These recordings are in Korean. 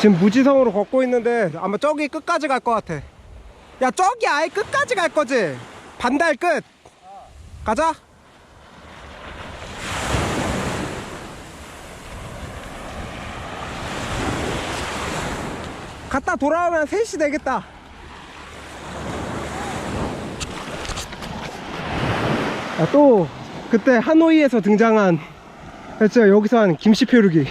지금 무지성으로 걷고 있는데 아마 저기 끝까지 갈 것 같아. 야 저기 아예 끝까지 갈 거지? 반달 끝. 가자. 갔다 돌아오면 3시 되겠다. 아, 또 그때 하노이에서 등장한 진짜 여기서 한 김씨 표류기.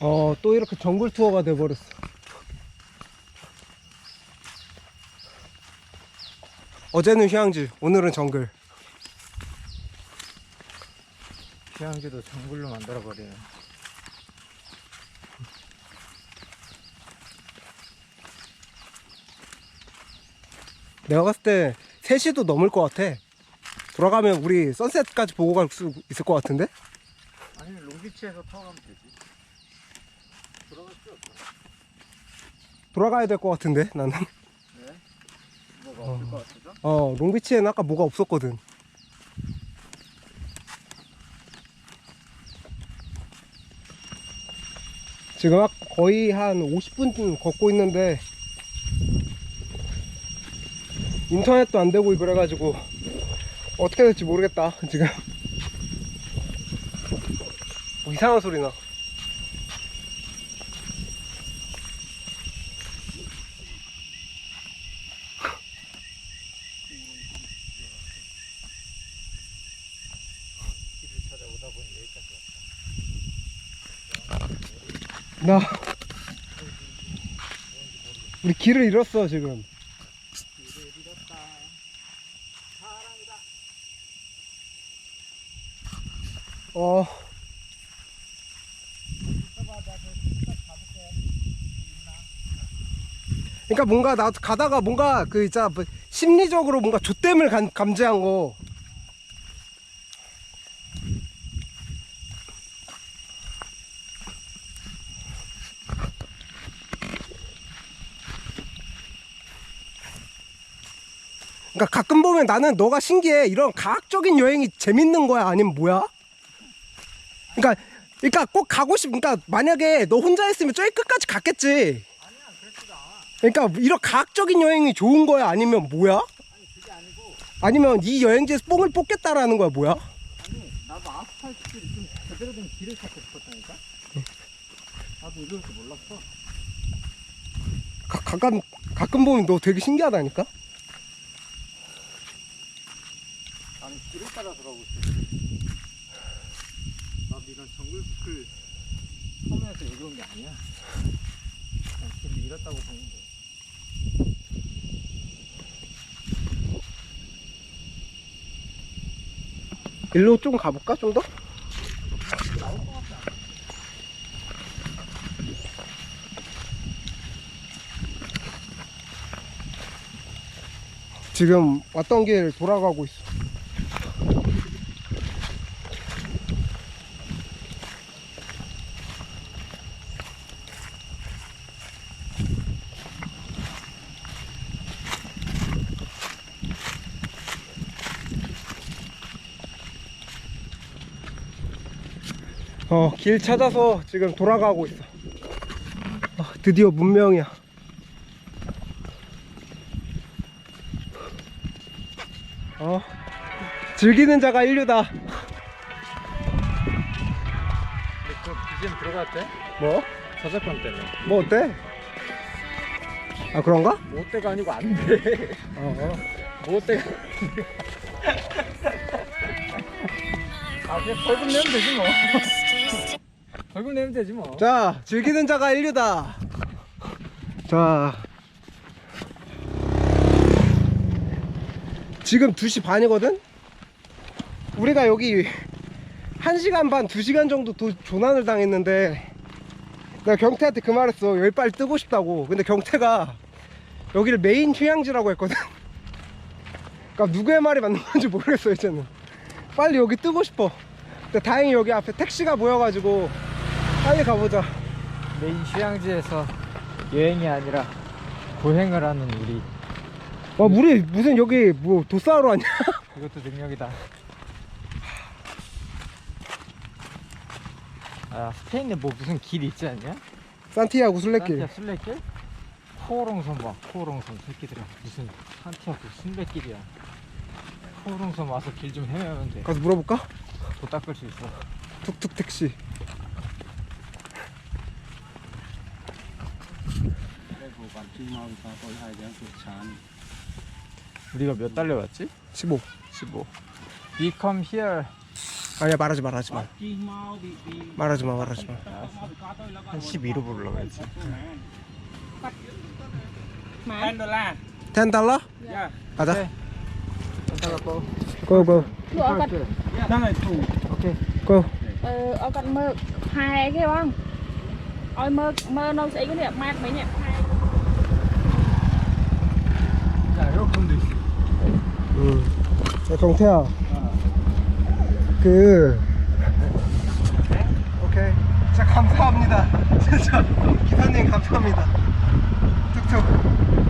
어, 또 이렇게 정글 투어가 돼버렸어. 어제는 휴양지, 오늘은 정글. 휴양지도 정글로 만들어버리네. 내가 봤을 때 3시도 넘을 것 같아. 돌아가면 우리 선셋까지 보고 갈 수 있을 것 같은데? 아니면 롱비치에서 타고 가면 되지. 들어갈 필요 없어. 돌아가야 될 것 같은데, 나는. 네? 뭐가 없을 것 같아서? 어, 롱비치에는 아까 뭐가 없었거든. 지금 학- 거의 한 50분 걷고 있는데 인터넷도 안 되고 그래가지고 어떻게 될지 모르겠다 지금. 뭐 이상한 소리 나 길을 찾아오다 보니 여기까지 왔다. 나 우리 길을 잃었어 지금 길을 잃었다. 사랑이다. 어 그러니까 뭔가 나 가다가 뭔가 그 있잖아 뭐 심리적으로 뭔가 조땜을 감, 감지한 거 그러니까 가끔 보면 나는 너가 신기해 이런 과학적인 여행이 재밌는 거야 아니면 뭐야? 그러니까 그러니까 꼭 가고 싶 그러니까 만약에 너 혼자 했으면 저기 끝까지 갔겠지 아니야, 않아. 그러니까 이런 과학적인 여행이 좋은 거야 아니면 뭐야? 아니, 그게 아니고. 아니면 이 여행지에서 뽕을 뽑겠다라는 거야 뭐야? 아니, 나도 아스팔트를 좀 제대로 된 길을 찾고 싶었다니까? 나도 이럴 줄 몰랐어. 가, 가끔 가끔 보면 너 되게 신기하다니까? 나는 길을 따라 들어가고 있어. 나도 이런 정글숲을 섬에서 여기 온 게 아니야. 그냥 길을 잃었다고 보는 거야. 일로 좀 가볼까 좀 더? 지금 왔던 길 돌아가고 있어. 어, 길 찾아서 지금 돌아가고 있어. 어, 드디어 문명이야. 어, 즐기는 자가 인류다. 근데 그 BGM 들어갔대? 뭐? 저작권 때문에. 뭐 어때? 아, 그런가? 뭐 때가 아니고 안 돼. 어, 어. 뭐 때가. 아, 그냥 벌금 내면 되지 뭐. 벌금 내면 되지 뭐. 자, 즐기는 자가 인류다. 자. 지금 2시 반이거든? 우리가 여기 1시간 반, 2시간 정도 도, 조난을 당했는데 내가 경태한테 그 말했어. 여기 빨리 뜨고 싶다고. 근데 경태가 여기를 메인 휴양지라고 했거든? 그러니까 누구의 말이 맞는 건지 모르겠어, 이제는. 빨리 여기 뜨고 싶어. 근데 다행히 여기 앞에 택시가 보여가지고 빨리 가보자. 메인 휴양지에서 여행이 아니라 고행을 하는 우리. 와 우리 무슨 여기 뭐 도싸하러 왔냐? 이것도 능력이다. 아 스페인에 뭐 무슨 길 있지 않냐? 산티아고 순례길. 산티아 순례길? 코오롱섬 봐 코오롱섬. 새끼들아 무슨 산티아고 순례길이야. 코오롱섬 와서 길 좀 헤매면 돼. 가서 물어볼까? 도 닦을 수 있어. 툭툭 택시 우리가 몇 달러 왔지? 15 15 We come here 아니야 말하지 말하지 마 말하지 마 말하지 마 한 12로 부르려고 했지 10 달러? 야 가자 네. 달러 고 고고 cạnh 오케이 고 ờ, mơ hai cái không ôi mơ mơ đâu sẽ cái niệm mát mấy niệm 경태야. 그 오케이. 자 감사합니다. 진짜 기사님 감사합니다. 툭툭.